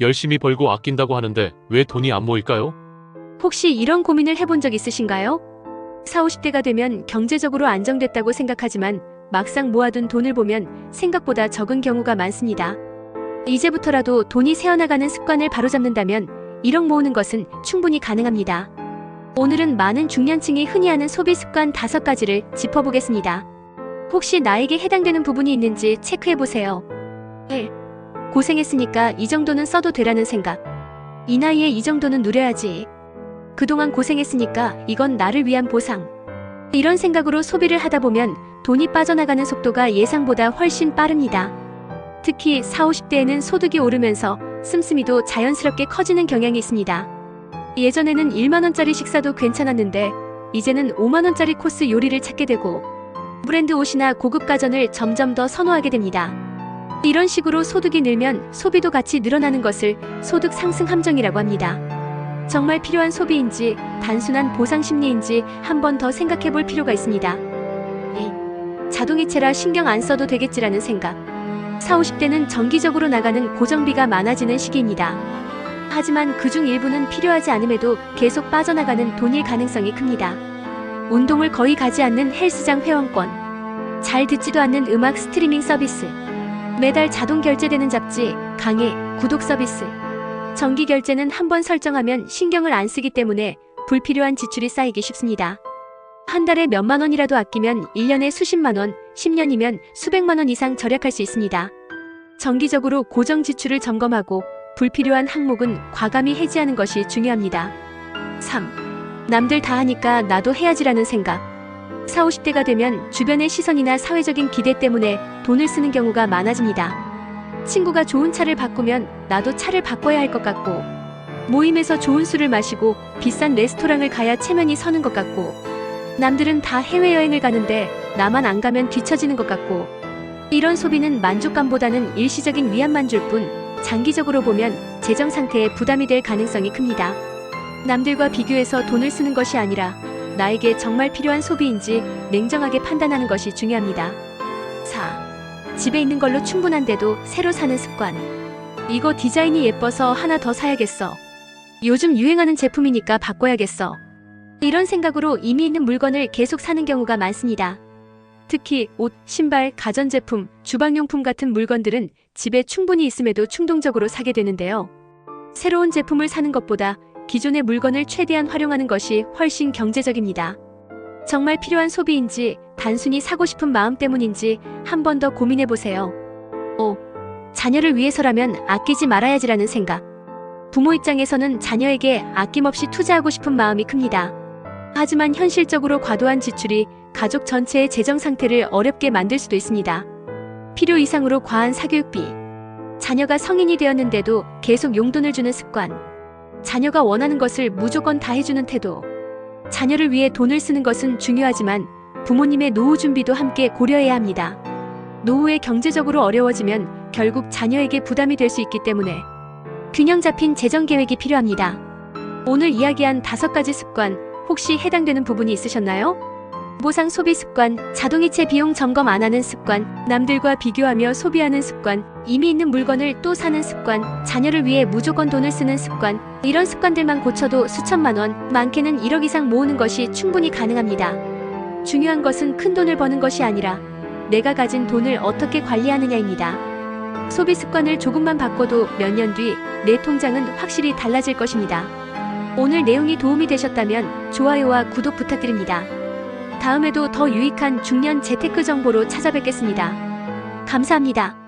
열심히 벌고 아낀다고 하는데 왜 돈이 안 모일까요? 혹시 이런 고민을 해본 적 있으신가요? 4, 50대가 되면 경제적으로 안정됐다고 생각하지만 막상 모아둔 돈을 보면 생각보다 적은 경우가 많습니다. 이제부터라도 돈이 새어나가는 습관을 바로잡는다면 1억 모으는 것은 충분히 가능합니다. 오늘은 많은 중년층이 흔히 하는 소비 습관 5가지를 짚어보겠습니다. 혹시 나에게 해당되는 부분이 있는지 체크해보세요. 1. 고생했으니까 이 정도는 써도 되라는 생각. 이 나이에 이 정도는 누려야지. 그동안 고생했으니까 이건 나를 위한 보상. 이런 생각으로 소비를 하다 보면 돈이 빠져나가는 속도가 예상보다 훨씬 빠릅니다. 특히 4, 50대에는 소득이 오르면서 씀씀이도 자연스럽게 커지는 경향이 있습니다. 예전에는 1만원짜리 식사도 괜찮았는데 이제는 5만원짜리 코스 요리를 찾게 되고 브랜드 옷이나 고급 가전을 점점 더 선호하게 됩니다. 이런 식으로 소득이 늘면 소비도 같이 늘어나는 것을 소득 상승 함정이라고 합니다. 정말 필요한 소비인지 단순한 보상 심리인지 한 번 더 생각해 볼 필요가 있습니다. 2. 자동이체라 신경 안 써도 되겠지라는 생각. 4, 50대는 정기적으로 나가는 고정비가 많아지는 시기입니다. 하지만 그중 일부는 필요하지 않음에도 계속 빠져나가는 돈일 가능성이 큽니다. 운동을 거의 가지 않는 헬스장 회원권, 잘 듣지도 않는 음악 스트리밍 서비스, 매달 자동 결제되는 잡지, 강의, 구독 서비스, 정기 결제는 한 번 설정하면 신경을 안 쓰기 때문에 불필요한 지출이 쌓이기 쉽습니다. 한 달에 몇만 원이라도 아끼면 1년에 수십만 원, 10년이면 수백만 원 이상 절약할 수 있습니다. 정기적으로 고정 지출을 점검하고 불필요한 항목은 과감히 해지하는 것이 중요합니다. 3. 남들 다 하니까 나도 해야지라는 생각. 4, 50대가 되면 주변의 시선이나 사회적인 기대 때문에 돈을 쓰는 경우가 많아집니다. 친구가 좋은 차를 바꾸면 나도 차를 바꿔야 할 것 같고, 모임에서 좋은 술을 마시고 비싼 레스토랑을 가야 체면이 서는 것 같고, 남들은 다 해외여행을 가는데 나만 안 가면 뒤처지는 것 같고, 이런 소비는 만족감보다는 일시적인 위안만 줄 뿐, 장기적으로 보면 재정 상태에 부담이 될 가능성이 큽니다. 남들과 비교해서 돈을 쓰는 것이 아니라 나에게 정말 필요한 소비인지 냉정하게 판단하는 것이 중요합니다. 4. 집에 있는 걸로 충분한데도 새로 사는 습관. 이거 디자인이 예뻐서 하나 더 사야겠어. 요즘 유행하는 제품이니까 바꿔야겠어. 이런 생각으로 이미 있는 물건을 계속 사는 경우가 많습니다. 특히 옷, 신발, 가전제품, 주방용품 같은 물건들은 집에 충분히 있음에도 충동적으로 사게 되는데요. 새로운 제품을 사는 것보다 기존의 물건을 최대한 활용하는 것이 훨씬 경제적입니다. 정말 필요한 소비인지 단순히 사고 싶은 마음 때문인지 한 번 더 고민해 보세요. 5. 자녀를 위해서라면 아끼지 말아야지라는 생각. 부모 입장에서는 자녀에게 아낌없이 투자하고 싶은 마음이 큽니다. 하지만 현실적으로 과도한 지출이 가족 전체의 재정 상태를 어렵게 만들 수도 있습니다. 필요 이상으로 과한 사교육비. 자녀가 성인이 되었는데도 계속 용돈을 주는 습관. 자녀가 원하는 것을 무조건 다 해주는 태도. 자녀를 위해 돈을 쓰는 것은 중요하지만 부모님의 노후 준비도 함께 고려해야 합니다. 노후에 경제적으로 어려워지면 결국 자녀에게 부담이 될 수 있기 때문에 균형 잡힌 재정 계획이 필요합니다. 오늘 이야기한 다섯 가지 습관 혹시 해당되는 부분이 있으셨나요? 보상 소비 습관, 자동이체 비용 점검 안 하는 습관, 남들과 비교하며 소비하는 습관, 이미 있는 물건을 또 사는 습관, 자녀를 위해 무조건 돈을 쓰는 습관, 이런 습관들만 고쳐도 수천만 원, 많게는 1억 이상 모으는 것이 충분히 가능합니다. 중요한 것은 큰 돈을 버는 것이 아니라 내가 가진 돈을 어떻게 관리하느냐입니다. 소비 습관을 조금만 바꿔도 몇 년 뒤 내 통장은 확실히 달라질 것입니다. 오늘 내용이 도움이 되셨다면 좋아요와 구독 부탁드립니다. 다음에도 더 유익한 중년 재테크 정보로 찾아뵙겠습니다. 감사합니다.